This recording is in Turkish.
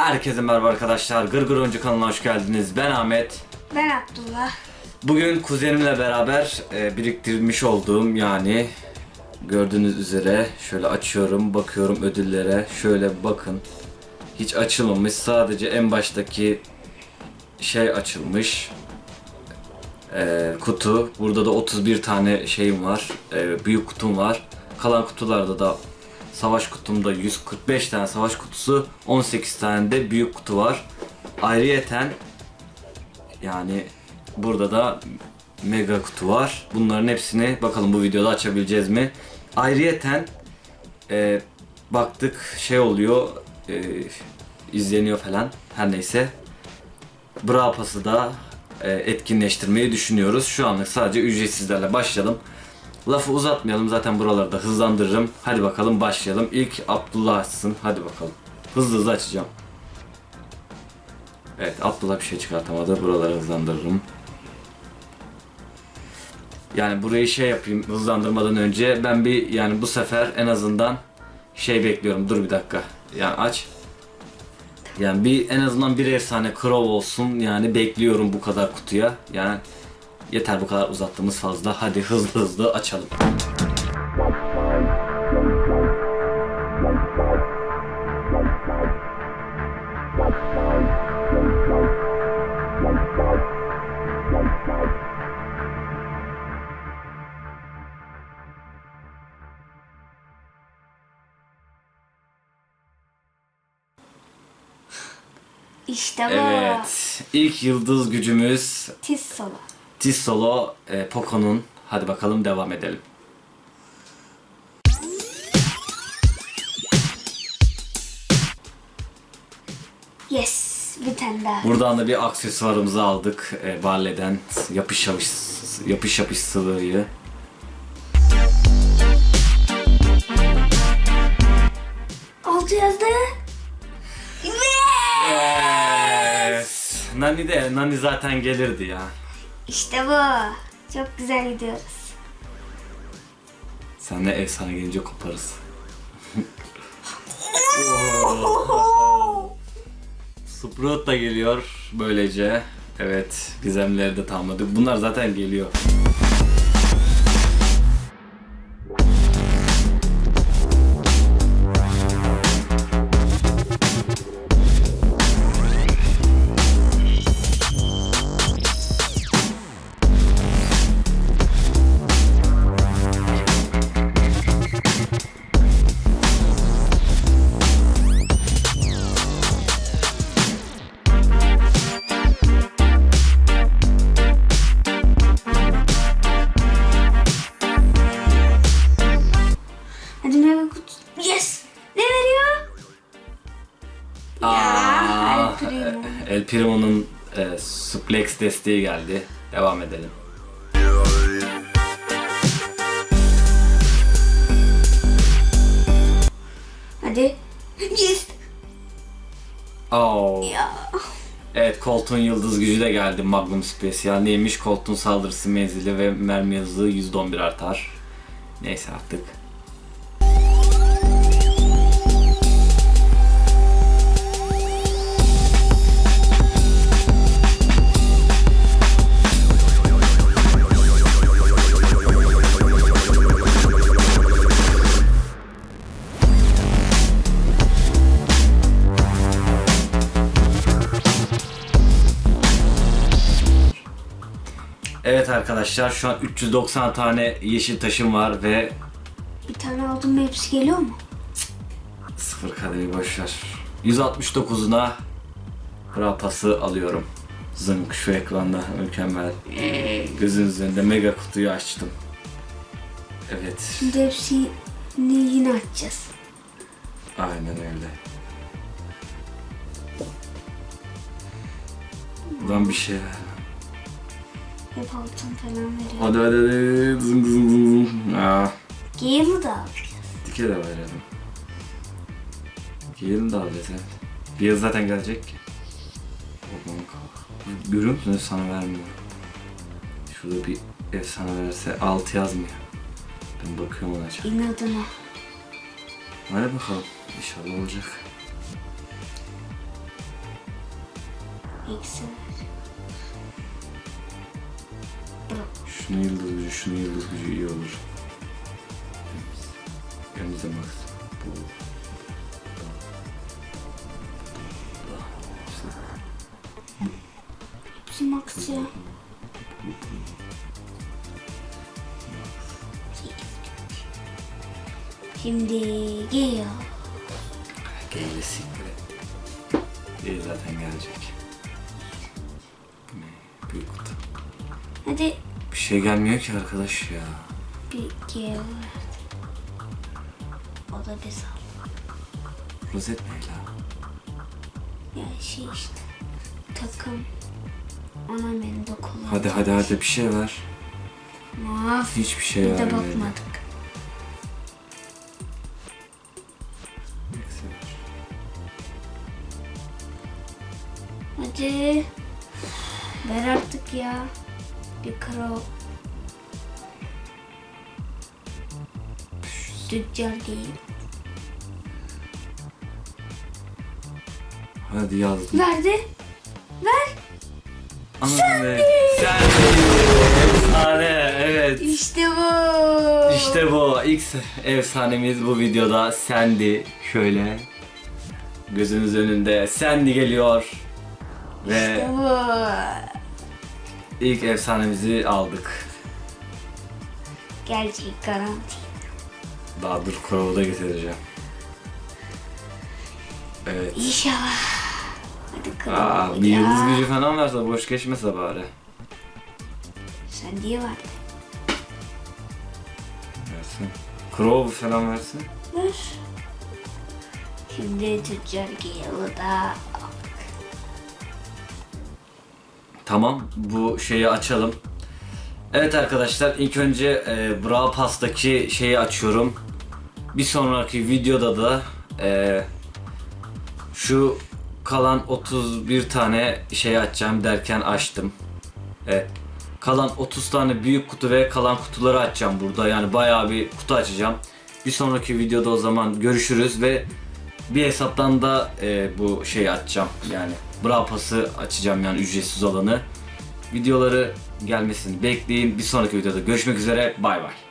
Herkese merhaba arkadaşlar. Gırgır Oyuncu kanalına hoş geldiniz. Ben Ahmet. Ben Abdullah. Bugün kuzenimle beraber e, biriktirmiş olduğum yani gördüğünüz üzere şöyle açıyorum, bakıyorum ödüllere. Şöyle bakın. Hiç açılmamış. Sadece en baştaki şey açılmış. E, kutu. Burada da 31 tane şeyim var. E, büyük kutum var. Kalan kutularda da savaş kutumda 145 tane savaş kutusu, 18 tane de büyük kutu var. Ayrıyeten yani burada da mega kutu var. Bunların hepsini bakalım bu videoda açabileceğiz mi? Ayrıyeten e, baktık şey oluyor e, izleniyor falan her neyse. Bra Pass'ı da e, etkinleştirmeyi düşünüyoruz. Şu anlık sadece ücretsizlerle başlayalım. Lafı uzatmayalım zaten buraları da hızlandırırım. Hadi bakalım başlayalım. İlk Abdullah açsın. Hadi bakalım. Hızlı hızlı açacağım. Evet Abdullah bir şey çıkartamadı. Buraları hızlandırırım. Yani burayı şey yapayım hızlandırmadan önce ben bir yani bu sefer en azından şey bekliyorum. Dur bir dakika. Yani aç. Yani bir en azından bir efsane Crow olsun yani bekliyorum bu kadar kutuya. Yani yeter bu kadar uzattığımız fazla. Hadi hızlı hızlı açalım. İşte bu. Evet. ilk yıldız gücümüz Tiz solo. Tissolo e, Poco'nun. Hadi bakalım devam edelim. Yes. Bir tane daha. Buradan da bir aksesuarımızı aldık. E, Barley'den yapış yapış yapış yapış sıvıyı. Altı yazdı. Ve Evet. Nani de Nani zaten gelirdi ya. İşte bu. Çok güzel gidiyoruz. Senle efsane gelince koparız. Sprout da geliyor böylece. Evet, gizemleri de tamamladık. Bunlar zaten geliyor. Primo'nun e, suplex desteği geldi. Devam edelim. Hadi. Yes. Oh. Ya. Evet Colt'un yıldız gücü de geldi Magnum Special. Neymiş? Colt'un saldırısı menzili ve mermi hızı %11 artar. Neyse artık. Evet arkadaşlar şu an 390 tane yeşil taşım var ve Bir tane aldım mı hepsi geliyor mu? sıfır kademi boşver. 169'una rapası alıyorum. Zınk şu ekranda mükemmel. Gözünüzün önünde mega kutuyu açtım. Evet. Şimdi hepsini yine açacağız. Aynen öyle. Buradan bir şey. Hep altın falan veriyor. Hadi hadi hadi. Zıng zıng zıng zıng. Aa, Gale'ı da alacağız. dike de verelim. De abi sen. Bir yıl zaten gelecek. Oğlum, Görüyor musunuz sana vermiyor. Şurada bir efsane verse 6 yazmıyor. Ben bakıyorum ona. çok. İnadına. Hadi bakalım. İnşallah olacak. X'i ver. Şunu yıldız gücü, şunu yıldız gücü iyi olur. Önümüze max. Bu. Bizim aksi ya. Şimdi geliyor. Gelesi İyi zaten gelecek. Büyük kutu. Hadi Bir şey gelmiyor ki arkadaş ya. bir verdi. O da biz al. Rozet ne la? Ya şey işte. Takım. Ona beni de kullan. Hadi hadi hadi bir şey ver. Maf. Hiçbir şey Bir de vermedi. bakmadık. Hadi. Ver artık ya. Bir kro. Tüccar değil. Hadi yazdım. Verdi. Ver. Anladım be. Sen Efsane evet. İşte bu. İşte bu ilk efsanemiz bu videoda Sandy şöyle gözümüz önünde Sandy geliyor ve İşte bu. İlk efsanemizi aldık. Gerçek garanti. Daha dur Crow'u da getireceğim. Evet. İnşallah. Hadi kral. Aa, bir yıldız gücü falan verse boş geçmese bari. Sen diye vardı. Versin. Crow falan versin. Ver. Şimdi tüccar geliyor da. Tamam bu şeyi açalım. Evet arkadaşlar ilk önce e, Brawl Pass'taki şeyi açıyorum. Bir sonraki videoda da e, şu kalan 31 tane şey açacağım derken açtım. Evet. Kalan 30 tane büyük kutu ve kalan kutuları açacağım burada. Yani bayağı bir kutu açacağım. Bir sonraki videoda o zaman görüşürüz ve bir hesaptan da e, bu şeyi açacağım. Yani Brawl Pass'ı açacağım yani ücretsiz olanı. Videoları gelmesini bekleyin. Bir sonraki videoda görüşmek üzere. Bay bay.